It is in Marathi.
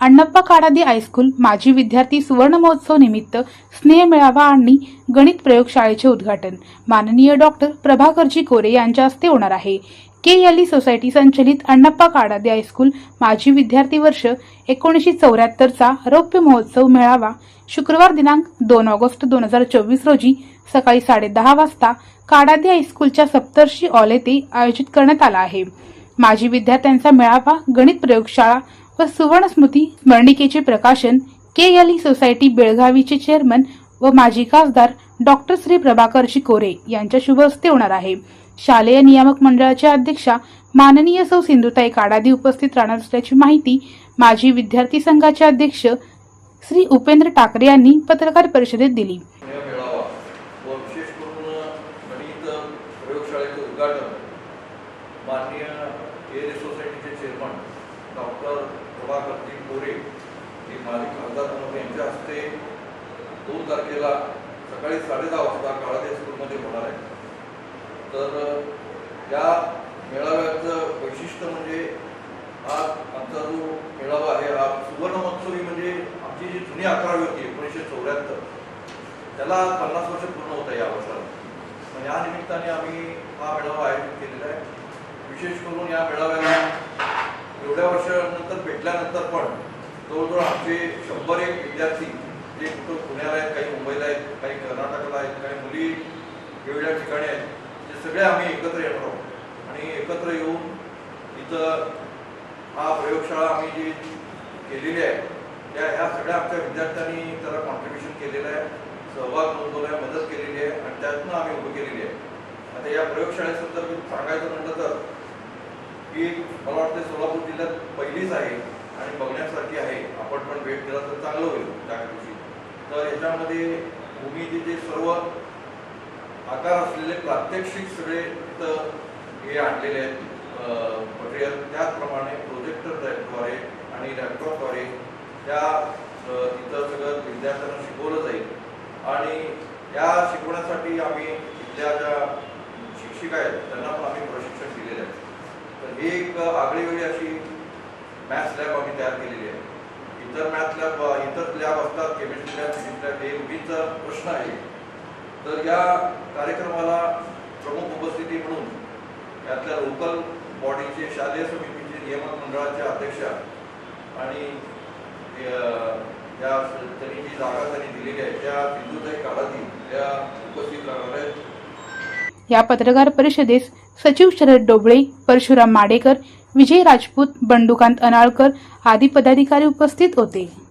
अण्णप्पा काडादी हायस्कूल माजी विद्यार्थी सुवर्ण महोत्सव निमित्त स्नेह मेळावा आणि गणित प्रयोगशाळेचे उद्घाटन. माननीय डॉक्टर प्रभाकरजी कोरे यांच्या हस्ते होणार आहे. के एल ई सोसायटी संचलित अण्णप्पा काडादी हायस्कूल माजी विद्यार्थी वर्ष एकोणीसशे चौऱ्याहत्तरचा रौप्य महोत्सव मेळावा शुक्रवार दिनांक दोन ऑगस्ट दोन हजार चोवीस रोजी सकाळी साडेदहा वाजता काडादी हायस्कूलच्या सप्तर्षी ऑल येथे आयोजित करण्यात आला आहे. माजी विद्यार्थ्यांचा मेळावा गणित प्रयोगशाळा व सुवर्ण स्मृती स्मरणिकेचे प्रकाशन के एल ई सोसायटी बेळगावीचे चेअरमन व माजी खासदार डॉक्टर श्री प्रभाकर कोरे यांच्या शुभ हस्ते होणार आहे. शालेय नियामक मंडळाच्या अध्यक्षा माननीय सौ सिंधुताई काडादी उपस्थित राहणार असल्याची माहिती माजी विद्यार्थी संघाचे अध्यक्ष श्री उपेंद्र टाकरे यांनी पत्रकार परिषदेत दिली स्नेह मेळावा व विशेष करून गणित प्रयोगशाळेचे उद्घाटन. माननीय एअर सोसायटीचे चेअरमन डॉक्टर प्रभाकरजी कोरे हे माजी खासदार प्रमुख यांच्या हस्ते दोन तारखेला सकाळी साडेदहा वाजता काळादे स्कूलमध्ये होणार आहे. तर या मेळाव्याचं वैशिष्ट्य म्हणजे हा आमचा जो मेळावा आहे हा सुवर्ण महोत्सवी म्हणजे आमची जी जुनी अकरावी होती एकोणीसशे चौऱ्याहत्तर त्याला पन्नास वर्ष पूर्ण होत आहे या वर्षाला. या निमित्ताने आम्ही हा मेळावा आयोजित केलेला आहे. विशेष करून या मेळाव्याला एवढ्या वर्षानंतर भेटल्यानंतर पण जवळजवळ आमचे शंभर एक विद्यार्थी जे कुठं पुण्याला आहेत काही मुंबईला आहेत काही कर्नाटकला आहेत काही मुली वेगवेगळ्या ठिकाणी आहेत ते सगळे आम्ही एकत्र येणार आहोत. आणि एकत्र येऊन इथं हा प्रयोगशाळा आम्ही जी केलेली आहे त्या ह्या सगळ्या आमच्या विद्यार्थ्यांनी त्याला कॉन्ट्रीब्युशन केलेलं आहे सहभाग नोंदवला आहे मदत केलेली आहे. त्यातनं आम्ही उभी केलेली आहे. आता या प्रयोगशाळेसंदर्भात सांगायचं म्हटलं तर ही मला वाटतं सोलापूर जिल्ह्यात पहिलीच आहे आणि बघण्यासारखी आहे. आपण पण भेट दिला तर चांगलं होईल त्या दिवशी. तर याच्यामध्ये भूमितीचे सर्व आकार असलेले प्रात्यक्षिक सगळे इथं हे आणलेले आहेत. मटेरियल त्याचप्रमाणे प्रोजेक्टरद्वारे आणि लॅपटॉपद्वारे त्या अ, इथं सगळं विद्यार्थ्यांना शिकवलं जाईल. आणि या शिकवण्यासाठी आम्ही इथल्या ज्या शिक्षिका आहेत त्यांना पण आम्ही प्रशिक्षण दिलेलं आहे. तर ही एक आगळीवेगळी अशी मॅथ्स लॅब आम्ही तयार केलेली आहे. इतर मॅथ लॅब इतर लॅब असतात केमिस्ट्री लॅब फिजिक्स लॅब हे उगीचा प्रश्न आहे. तर या कार्यक्रमाला प्रमुख उपस्थिती म्हणून यातल्या लोकल बॉडीचे शालेय समितीचे नियामक मंडळाचे अध्यक्ष आणि या त्यांनी जी जागा त्यांनी दिलेली आहे त्या सिंधुताई काळातील त्या उपस्थित राहणार आहेत. या पत्रकार परिषदेस सचिव शरद डोबळे परशुराम माडेकर विजय राजपूत बंडुकांत अनाळकर आदी पदाधिकारी उपस्थित होते.